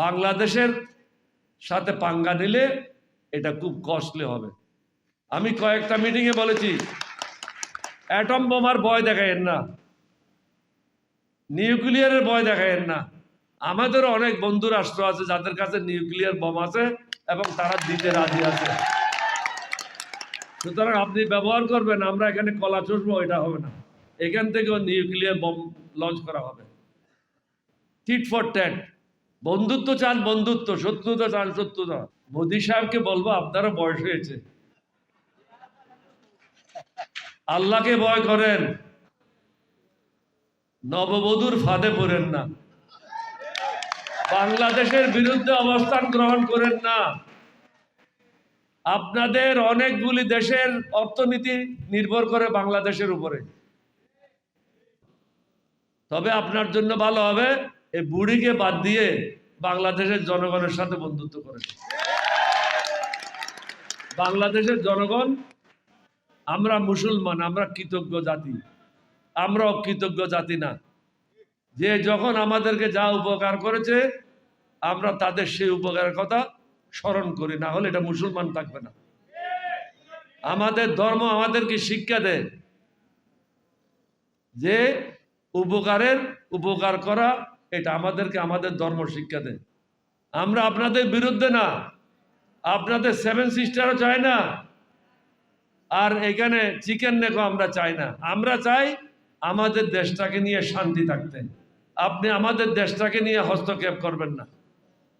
বাংলাদেশের সাথে পাঙ্গা নিলে এটা খুব কস্টলি হবে। আমি কয়েকটা মিটিংয়ে বলেছি অ্যাটম বোমার ভয় দেখায়েন না নিউক্লিয়ারের ভয় দেখায়েন না। আমাদের অনেক বন্ধু রাষ্ট্র আছে যাদের কাছে নিউক্লিয়ার বোম আছে এবং তারা দিতে রাজি আছে। সুতরাং আপনি ব্যবহার করবেন, আমরা এখানে কলা চষবো, এটা হবে না। এখান থেকেও নিউক্লিয়ার বোম লঞ্চ করা হবে। টিট ফর ট্যাট বন্ধুত্ব চান বন্ধুত্ব, শত্রুতা চান শত্রুতা। মোদী সাহেবকে বলব, আপনারও বয়স হয়েছে। আল্লাহকে ভয় করেন। নববধূর ফাঁদে পড়েন না। বাংলাদেশের বিরুদ্ধে অবস্থান গ্রহণ করেন না। আপনাদের অনেকগুলি দেশের অর্থনীতি নির্ভর করে বাংলাদেশের উপরে। তবে আপনার জন্য ভালো হবে। এই বুড়িকে বাদ দিয়ে বাংলাদেশের জনগণের সাথে বন্ধুত্ব করেন বাংলাদেশের জনগণ, আমরা মুসলমান, আমরা কৃতজ্ঞ জাতি, আমরা অকৃতজ্ঞ জাতি না। যে যখন আমাদেরকে যা উপকার করেছে, আমরা তাদের সেই উপকারের কথা স্মরণ করি, না হলে এটা মুসলমান থাকবে না। আমাদের ধর্ম আমাদেরকে শিক্ষা দেয় যে উপকারের উপকার করা এটা আমাদেরকে আমাদের ধর্ম শিক্ষা দেয়। আমরা আপনাদের বিরুদ্ধে না, আপনাদের সেভেন সিস্টারও চাই না, আর এখানে চিকেন নেকো আমরা চাই না। আমরা চাই আমাদের দেশটাকে নিয়ে শান্তি থাকতে। আপনি আমাদের দেশটাকে নিয়ে হস্তক্ষেপ করবেন না।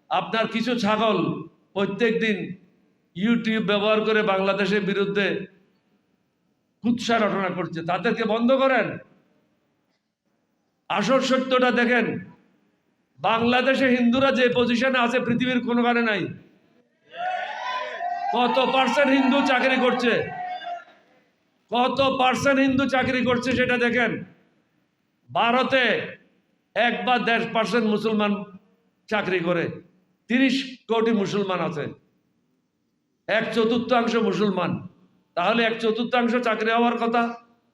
আপনার কিছু ছাগল প্রত্যেক দিন ইউটিউব ব্যবহার করে বাংলাদেশের বিরুদ্ধে কুৎসা রটনা করছে। তাদেরকে বন্ধ করেন। আসল সত্যটা দেখেন বাংলাদেশে হিন্দুরা যে পজিশনে আছে, পৃথিবীর কোনো কারণে নাই। কত পার্সেন্ট হিন্দু চাকরি করছে? কত পার্সেন্ট হিন্দু চাকরি করছে সেটা দেখেন। ভারতে এক বা দেড় পার্সেন্ট মুসলমান চাকরি করে। তিরিশ কোটি মুসলমান আছে। এক চতুর্থাংশ মুসলমান। তাহলে এক চতুর্থাংশ চাকরি হওয়ার কথা,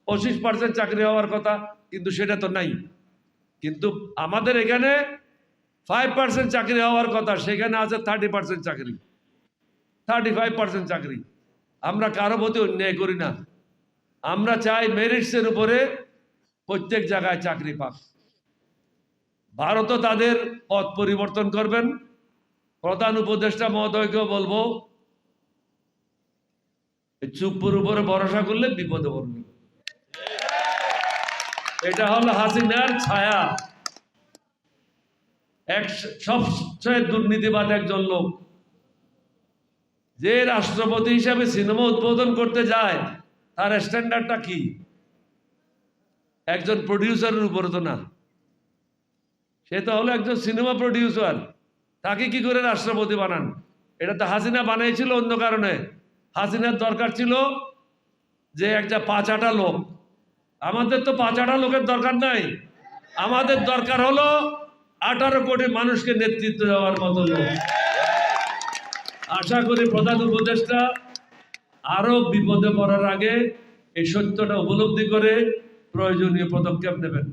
পঁচিশ পার্সেন্ট চাকরি হওয়ার কথা, কিন্তু সেটা তো নাই। কিন্তু আমাদের এখানে ফাইভ পার্সেন্ট চাকরি হওয়ার কথা, সেখানে আছে থার্টি পার্সেন্ট চাকরি। থার্টি ফাইভ পার্সেন্ট চাকরি। আমরা কারও প্রতি অন্যায় করি না। আমরা চাই মেরিটসের উপরে প্রত্যেক জায়গায় চাকরি পাক। ভারতও তাদের পথ পরিবর্তন করবেন। প্রধান উপদেষ্টা মহোদয়কেও বলব এই চুপ্পুর উপরে ভরসা করলে বিপদে পড়বে। এটা হলো হাসিনার ছায়া। এক সবচেয়ে দুর্নীতিবাদ একজন লোক। যে রাষ্ট্রপতি হিসাবে সিনেমা উদ্বোধন করতে যায়, তার স্ট্যান্ডার্ডটা কি? একজন প্রডিউসারের উপরে তো না। সে তো হলো একজন সিনেমা প্রডিউসার তাকে কি করে রাষ্ট্রপতি বানান? এটা তো হাসিনা বানিয়েছিল অন্য কারণে। হাসিনার দরকার ছিল যে একটা পাঁচাটা লোক। আমাদের তো পাঁচাটা লোকের দরকার নাই। আমাদের দরকার হলো আঠারো কোটি মানুষকে নেতৃত্ব দেওয়ার মতো আশা করি প্রধান উপদেষ্টা আরও বিপদে পড়ার আগে এই সত্যটা উপলব্ধি করে প্রয়োজনীয় পদক্ষেপ নেবেন।